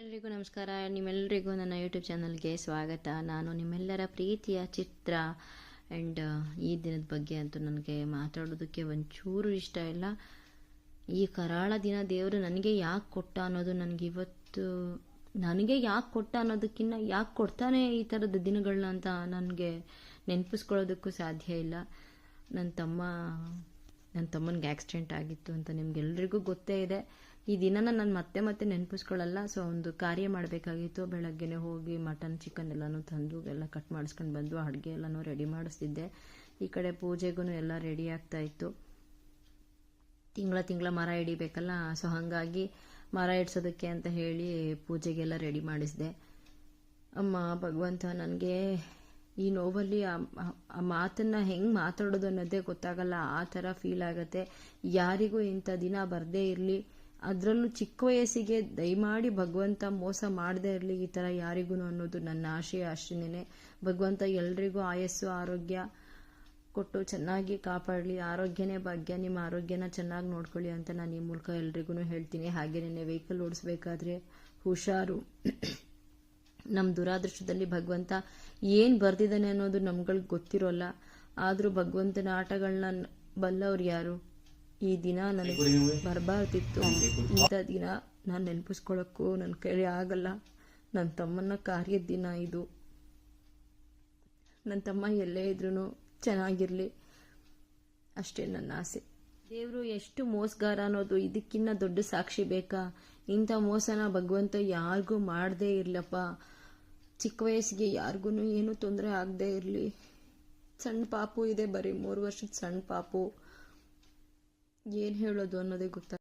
ಎಲ್ರಿಗೂ ನಮಸ್ಕಾರ. ನಿಮ್ಮೆಲ್ಲರಿಗೂ ನನ್ನ ಯೂಟ್ಯೂಬ್ ಚಾನಲ್ಗೆ ಸ್ವಾಗತ. ನಾನು ನಿಮ್ಮೆಲ್ಲರ ಪ್ರೀತಿಯ ಚಿತ್ರ ಆ್ಯಂಡ್ ಈ ದಿನದ ಬಗ್ಗೆ ಅಂತೂ ನನಗೆ ಮಾತಾಡೋದಕ್ಕೆ ಒಂಚೂರು ಇಷ್ಟ ಇಲ್ಲ. ಈ ಕರಾಳ ದಿನ ದೇವರು ನನಗೆ ಯಾಕೆ ಕೊಟ್ಟ ಅನ್ನೋದು ನನಗೆ ಇವತ್ತು, ನನಗೆ ಯಾಕೆ ಕೊಟ್ಟ ಅನ್ನೋದಕ್ಕಿಂತ ಯಾಕೆ ಕೊಡ್ತಾನೆ ಈ ಥರದ ದಿನಗಳನ್ನ ಅಂತ ನನಗೆ ನೆನಪಿಸ್ಕೊಳ್ಳೋದಕ್ಕೂ ಸಾಧ್ಯ ಇಲ್ಲ. ನನ್ನ ತಮ್ಮ ನನ್ನ ತಮ್ಮನಿಗೆ ಆಕ್ಸಿಡೆಂಟ್ ಆಗಿತ್ತು ಅಂತ ನಿಮ್ಗೆಲ್ರಿಗೂ ಗೊತ್ತೇ ಇದೆ. ಈ ದಿನನ ನಾನು ಮತ್ತೆ ಮತ್ತೆ ನೆನಪಿಸ್ಕೊಳ್ಳಲ್ಲ. ಸೊ ಒಂದು ಕಾರ್ಯ ಮಾಡಬೇಕಾಗಿತ್ತು. ಬೆಳಗ್ಗೆನೆ ಹೋಗಿ ಮಟನ್ ಚಿಕನ್ ಎಲ್ಲನೂ ತಂದು, ಎಲ್ಲ ಕಟ್ ಮಾಡಿಸ್ಕೊಂಡು ಬಂದು, ಅಡುಗೆ ಎಲ್ಲನೂ ರೆಡಿ ಮಾಡಿಸ್ತಿದ್ದೆ. ಈ ಕಡೆ ಪೂಜೆಗೂ ಎಲ್ಲ ರೆಡಿ ಆಗ್ತಾ ಇತ್ತು. ತಿಂಗಳ ತಿಂಗಳ ಮರ ಹಿಡಿಬೇಕಲ್ಲ? ಸೊ ಹಾಗಾಗಿ ಮರ ಇಡ್ಸೋದಕ್ಕೆ ಅಂತ ಹೇಳಿ ಪೂಜೆಗೆಲ್ಲ ರೆಡಿ ಮಾಡಿಸಿದೆ. ಅಮ್ಮ ಭಗವಂತ, ನನಗೆ ಈ ನೋವಲ್ಲಿ ಆ ಮಾತನ್ನ ಹೆಂಗ್ ಮಾತಾಡೋದು ಅನ್ನೋದೇ ಗೊತ್ತಾಗಲ್ಲ. ಆ ಥರ ಫೀಲ್ ಆಗುತ್ತೆ. ಯಾರಿಗೂ ಇಂಥ ದಿನ ಬರದೇ ಇರಲಿ. ಅದರಲ್ಲೂ ಚಿಕ್ಕ ವಯಸ್ಸಿಗೆ ದಯಮಾಡಿ ಭಗವಂತ ಮೋಸ ಮಾಡದೇ ಇರಲಿ ಈ ಥರ ಯಾರಿಗೂ ಅನ್ನೋದು ನನ್ನ ಆಶಯ ಅಷ್ಟೇನೆ ಭಗವಂತ ಎಲ್ರಿಗೂ ಆಯಸ್ಸು, ಆರೋಗ್ಯ ಕೊಟ್ಟು ಚೆನ್ನಾಗಿ ಕಾಪಾಡಲಿ. ಆರೋಗ್ಯನೇ ಭಾಗ್ಯ. ನಿಮ್ಮ ಆರೋಗ್ಯನ ಚೆನ್ನಾಗಿ ನೋಡ್ಕೊಳ್ಳಿ ಅಂತ ನಾನು ಈ ಮೂಲಕ ಎಲ್ರಿಗೂ ಹೇಳ್ತೀನಿ. ಹಾಗೆಯೇ ವೆಹಿಕಲ್ ಓಡಿಸ್ಬೇಕಾದ್ರೆ ಹುಷಾರು. ನಮ್ಮ ದುರಾದೃಷ್ಟದಲ್ಲಿ ಭಗವಂತ ಏನು ಬರ್ದಿದ್ದಾನೆ ಅನ್ನೋದು ನಮ್ಗಳಿಗೆ ಗೊತ್ತಿರೋಲ್ಲ. ಆದರೂ ಭಗವಂತನ ಆಟಗಳನ್ನ ಬಲ್ಲವ್ರು ಯಾರು? ಈ ದಿನ ನನಗೆ ಬರಬಾರ್ದಿತ್ತು. ಇಂಥ ದಿನ ನಾನು ನೆನಪಿಸ್ಕೊಳಕ್ಕೂ ನನ್ನ ಕೈ ಆಗಲ್ಲ. ನನ್ನ ತಮ್ಮನ ಕಾರ್ಯದ ದಿನ ಇದು. ನನ್ನ ತಮ್ಮ ಎಲ್ಲೇ ಇದ್ರೂ ಚೆನ್ನಾಗಿರಲಿ. ಅಷ್ಟೇ ನನ್ನ ಆಸೆ. ದೇವರು ಎಷ್ಟು ಮೋಸಗಾರ ಅನ್ನೋದು ಇದಕ್ಕಿನ್ನ ದೊಡ್ಡ ಸಾಕ್ಷಿ ಬೇಕಾ? ಇಂಥ ಮೋಸನ ಭಗವಂತ ಯಾರಿಗೂ ಮಾಡದೇ ಇರ್ಲಪ್ಪ. ಚಿಕ್ಕ ವಯಸ್ಸಿಗೆ ಯಾರಿಗೂ ಏನೂ ತೊಂದರೆ ಆಗದೆ ಇರಲಿ. ಸಣ್ಣ ಪಾಪು ಇದೆ ಬರೀ ಮೂರು ವರ್ಷದ ಸಣ್ಣ ಪಾಪು. ಏನು ಹೇಳೋದು ಅನ್ನೋದೇ ಗೊತ್ತಾಗ